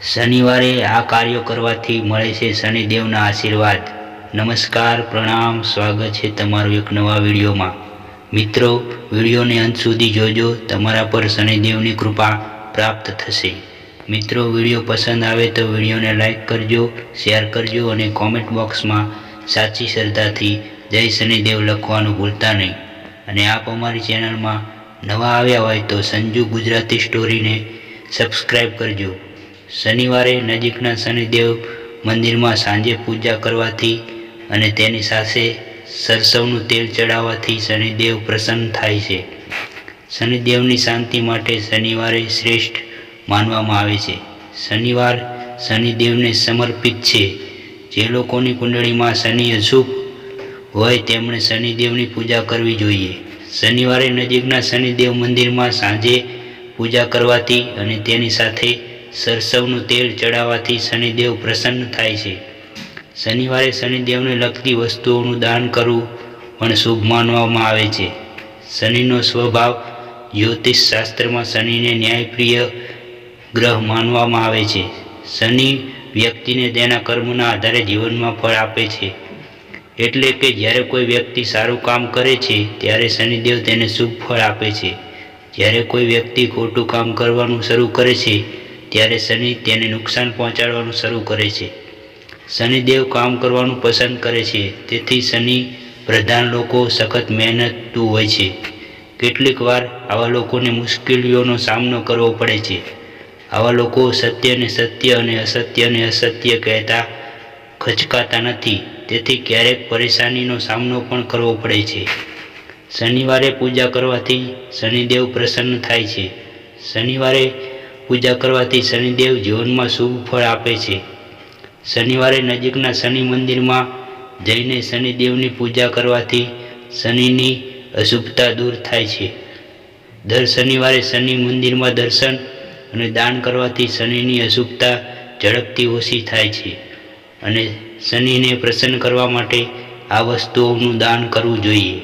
શનિવારે આ કાર્યો કરવાથી મળે છે શનિદેવના આશીર્વાદ. નમસ્કાર, પ્રણામ, સ્વાગત છે તમારું એક નવા વિડીયોમાં. મિત્રો, વિડીયોને અંત સુધી જોજો, તમારા પર શનિદેવની કૃપા પ્રાપ્ત થશે. મિત્રો, વીડિયો પસંદ આવે તો વિડીયોને લાઈક કરજો, શેર કરજો અને કોમેન્ટ બોક્સમાં સાચી શ્રદ્ધાથી જય શનિદેવ લખવાનું ભૂલતા નહીં. અને આપ અમારી ચેનલમાં નવા આવ્યા હોય તો સંજુ ગુજરાતી સ્ટોરીને સબસ્ક્રાઈબ કરજો. શનિવારે નજીકના શનિદેવ મંદિરમાં સાંજે પૂજા કરવાથી અને તેની સાથે સરસવનું તેલ ચડાવવાથી શનિદેવ પ્રસન્ન થાય છે. શનિદેવની શાંતિ માટે શનિવારે શ્રેષ્ઠ માનવામાં આવે છે. શનિવાર શનિદેવને સમર્પિત છે. જે લોકોની કુંડળીમાં શનિ અશુભ હોય તેમણે શનિદેવની પૂજા કરવી જોઈએ. શનિવારે નજીકના શનિદેવ મંદિરમાં સાંજે પૂજા કરવાથી અને તેની સાથે સરસવનું તેલ ચડાવવાથી શનિદેવ પ્રસન્ન થાય છે. શનિવારે શનિદેવને લગતી વસ્તુઓનું દાન કરવું પણ શુભ માનવામાં આવે છે. શનિનો સ્વભાવ જ્યોતિષ શાસ્ત્રમાં શનિને ન્યાયપ્રિય ગ્રહ માનવામાં આવે છે. શનિ વ્યક્તિને તેના કર્મના આધારે જીવનમાં ફળ આપે છે. એટલે કે જ્યારે કોઈ વ્યક્તિ સારું કામ કરે છે, ત્યારે શનિદેવ તેને શુભ ફળ આપે છે. જ્યારે કોઈ વ્યક્તિ ખોટું કામ કરવાનું શરૂ કરે છે ત્યારે શનિ તેને નુકસાન પહોંચાડવાનું શરૂ કરે છે. શનિદેવ કામ કરવાનું પસંદ કરે છે. તેથી શનિ પ્રધાન લોકો સખત મહેનતુ હોય છે. કેટલીક વાર આવા લોકોને મુશ્કેલીઓનો સામનો કરવો પડે છે. આવા લોકો સત્યને સત્ય અને અસત્યને અસત્ય કહેતા ખચકાતા નથી. તેથી ક્યારેક પરેશાનીનો સામનો પણ કરવો પડે છે. શનિવારે પૂજા કરવાથી શનિદેવ પ્રસન્ન થાય છે. શનિવારે પૂજા કરવાથી શનિદેવ જીવનમાં શુભ ફળ આપે છે. શનિવારે નજીકના શનિ મંદિરમાં જઈને શનિદેવની પૂજા કરવાથી શનિની અશુભતા દૂર થાય છે. દર શનિવારે શનિ મંદિરમાં દર્શન અને દાન કરવાથી શનિની અશુભતા ઝડપથી ઓછી થાય છે અને શનિને પ્રસન્ન કરવા માટે આ વસ્તુઓનું દાન કરવું જોઈએ.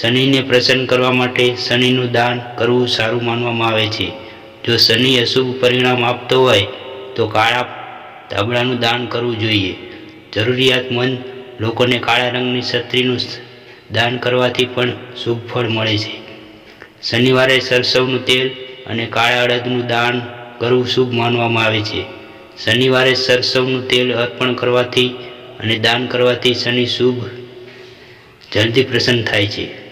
શનિને પ્રસન્ન કરવા માટે શનિનું દાન કરવું સારું માનવામાં આવે છે. જો શનિ અશુભ પરિણામ આપતો હોય, તો કાળા ધાબળાનું દાન કરવું જોઈએ. જરૂરિયાતમંદ લોકોને કાળા રંગની છત્રીનું દાન કરવાથી પણ શુભ ફળ મળે છે. શનિવારે સરસવનું તેલ અને કાળા અડદનું દાન કરવું શુભ માનવામાં આવે છે. શનિવારે સરસવનું તેલ અર્પણ કરવાથી અને દાન કરવાથી શનિ શુભ જલ્દી પ્રસન્ન થાય છે.